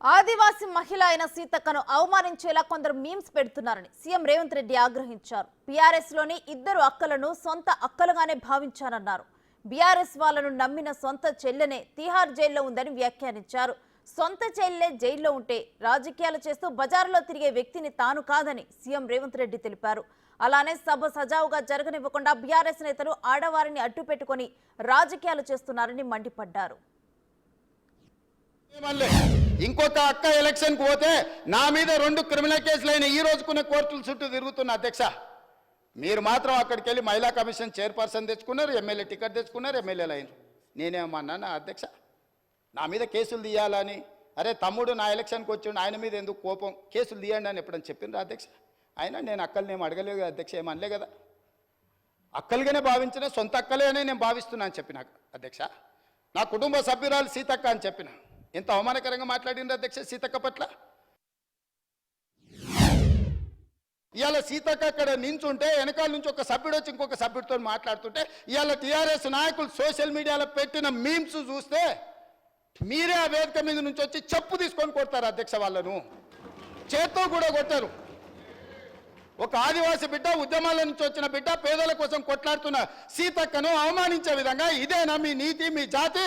ఆదివాసీ మహిళ అయిన సీతక్కను అవమానించేలా కొందరు మీమ్స్ పెడుతున్నారని సీఎం రేవంత్ రెడ్డి ఆగ్రహించారు. బీఆర్ఎస్లోని ఇద్దరు అక్కలను సొంత అక్కలుగానే భావించారన్నారు బీఆర్ఎస్ వాళ్ళను నమ్మిన సొంత చెల్లెనే తిహార్ జైల్లో ఉందని వ్యాఖ్యానించారు. సొంత చెల్లె జైల్లో ఉంటే రాజకీయాలు చేస్తూ బజారులో తిరిగే వ్యక్తిని తాను కాదని సీఎం రేవంత్ రెడ్డి తెలిపారు. అలానే సభ సజావుగా జరగనివ్వకుండా బీఆర్ఎస్ నేతలు ఆడవారిని అడ్డుపెట్టుకొని రాజకీయాలు చేస్తున్నారని మండిపడ్డారు. ఇంకొక అక్క ఎలక్షన్కు పోతే నా మీద రెండు క్రిమినల్ కేసులు అయిన ఈ రోజుకున్న కోర్టుల చుట్టూ తిరుగుతున్న అధ్యక్ష. మీరు మాత్రం అక్కడికి వెళ్ళి మహిళా కమిషన్ చైర్పర్సన్ తెచ్చుకున్నారు ఎమ్మెల్యే టికెట్ తెచ్చుకున్నారు ఎమ్మెల్యేలు అయినారు. నేనేమన్నా అధ్యక్ష? నా మీద కేసులు తీయాలని. అరే తమ్ముడు నా ఎలక్షన్కి వచ్చిండు ఆయన మీద ఎందుకు కోపం? కేసులు తీయండి అని ఎప్పుడని చెప్పిండ్రు అధ్యక్ష? అయినా నేను అక్కల్ని ఏం అడగలేదు కదా అధ్యక్ష ఏమనలే కదా? అక్కలుగానే భావించిన సొంత అక్కలే అని నేను భావిస్తున్నాను అని చెప్పిన అధ్యక్ష. నా కుటుంబ సభ్యురాలు సీతక్క అని చెప్పిన. ఎంత అవమానకరంగా మాట్లాడింది అధ్యక్ష సీతక్క పట్ల? ఇవాళ సీతక్క అక్కడ నించుంటే వెనకాల నుంచి ఒక సభ్యుడు వచ్చి ఇంకొక సభ్యుడితో మాట్లాడుతుంటే ఇవాళ టీఆర్ఎస్ నాయకులు సోషల్ మీడియాలో పెట్టిన మీమ్స్ చూస్తే మీరే ఆ వేదిక మీద నుంచి వచ్చి చెప్పు తీసుకొని కొడతారు అధ్యక్ష వాళ్ళను. చేత్తో కూడా కొట్టారు. ఒక ఆదివాసి బిడ్డ ఉద్యమాల నుంచి వచ్చిన బిడ్డ పేదల కోసం కొట్లాడుతున్న సీతక్కను అవమానించే విధంగా ఇదేనా మీ నీతి మీ జాతి?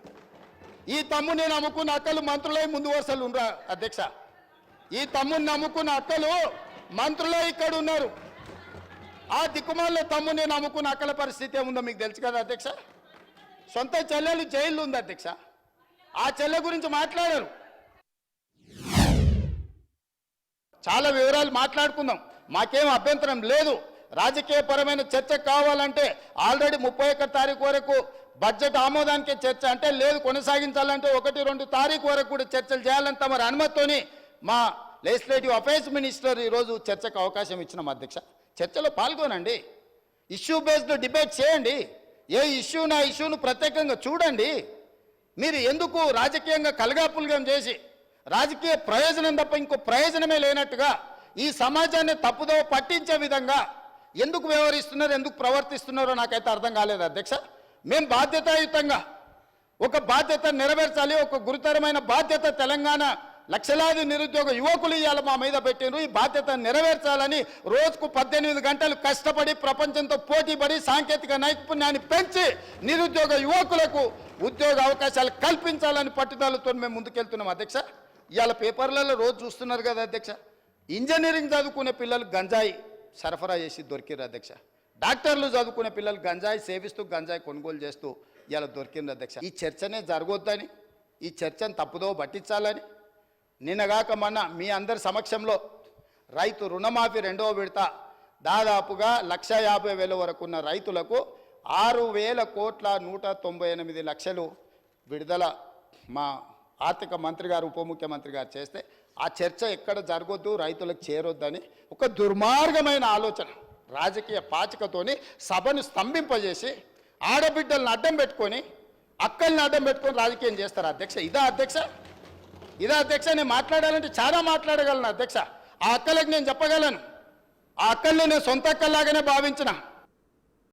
ఈ తమ్ముడు నేను నమ్ముకున్న అక్కలు మంత్రులై ముందు వరుసలు ఉండరా అధ్యక్ష. ఈ తమ్ముని నమ్ముకున్న అక్కలు మంత్రులై ఇక్కడ ఉన్నారు. ఆ దిక్కుమాల తమ్ముడు నేను నమ్ముకున్న అక్కల పరిస్థితి ఏముందో మీకు తెలుసు కదా అధ్యక్ష? సొంత చెల్లెలు జైల్లో ఉంది అధ్యక్ష. ఆ చెల్లె గురించి మాట్లాడారు. చాలా వివరాలు మాట్లాడుకుందాం. మాకేం అభ్యంతరం లేదు. రాజకీయపరమైన చర్చ కావాలంటే ఆల్రెడీ ముప్పై ఒక్క తారీఖు వరకు బడ్జెట్ ఆమోదానికే చర్చ అంటే లేదు కొనసాగించాలంటే ఒకటి రెండు తారీఖు వరకు కూడా చర్చలు చేయాలని తమరి అనుమతితోని మా లెజిస్లేటివ్ అఫైర్స్ మినిస్టర్ ఈరోజు చర్చకు అవకాశం ఇచ్చిన అధ్యక్ష. చర్చలో పాల్గొనండి. ఇష్యూ బేస్డ్ డిబేట్ చేయండి. ఏ ఇష్యూ నా ఇష్యూను ప్రత్యేకంగా చూడండి. మీరు ఎందుకు రాజకీయంగా కలగాపులగం చేసి రాజకీయ ప్రయోజనం తప్ప ఇంకో ప్రయోజనమే లేనట్టుగా ఈ సమాజాన్ని తప్పుదో పట్టించే విధంగా ఎందుకు వ్యవహరిస్తున్నారు ఎందుకు ప్రవర్తిస్తున్నారో నాకైతే అర్థం కాలేదు అధ్యక్ష. మేము బాధ్యతాయుతంగా ఒక బాధ్యత నెరవేర్చాలి ఒక గురుతరమైన బాధ్యత తెలంగాణ లక్షలాది నిరుద్యోగ యువకులు ఇవాళ మా మీద పెట్టినారు ఈ బాధ్యత నెరవేర్చాలని రోజుకు పద్దెనిమిది గంటలు కష్టపడి ప్రపంచంతో పోటీపడి సాంకేతిక నైపుణ్యాన్ని పెంచి నిరుద్యోగ యువకులకు ఉద్యోగ అవకాశాలు కల్పించాలని పట్టుదలతో మేము ముందుకెళ్తున్నాం అధ్యక్ష. ఇవాళ పేపర్లలో రోజు చూస్తున్నారు కదా అధ్యక్ష. ఇంజనీరింగ్ చదువుకునే పిల్లలు గంజాయి సరఫరా చేసి దొరికిరు అధ్యక్ష. డాక్టర్లు చదువుకునే పిల్లలు గంజాయి సేవిస్తూ గంజాయి కొనుగోలు చేస్తూ ఇలా దొరికింది అధ్యక్ష. ఈ చర్చనే జరగొద్దని ఈ చర్చను తప్పుదో పట్టించాలని నిన్నగాక మొన్న మీ అందరి సమక్షంలో రైతు రుణమాఫీ రెండవ విడత దాదాపుగా లక్ష యాభై వేల వరకు ఉన్న రైతులకు ఆరు వేల కోట్ల నూట తొంభై ఎనిమిది లక్షలు విడుదల మా ఆర్థిక మంత్రి గారు ఉప ముఖ్యమంత్రి గారు చేస్తే ఆ చర్చ ఎక్కడ జరగొద్దు రైతులకు చేరొద్దని ఒక దుర్మార్గమైన ఆలోచన. రాజకీయ పాచికతోని సభను స్తంభింపజేసి ఆడబిడ్డలను అడ్డం పెట్టుకొని అక్కల్ని అడ్డం పెట్టుకొని రాజకీయం చేస్తారు అధ్యక్ష. ఇదా అధ్యక్ష? ఇదా అధ్యక్ష? నేను మాట్లాడాలంటే చాలా మాట్లాడగలను అధ్యక్ష. ఆ అక్కలకు నేను చెప్పగలను. ఆ అక్కల్ని నేను సొంత అక్కల్లాగానే భావించిన.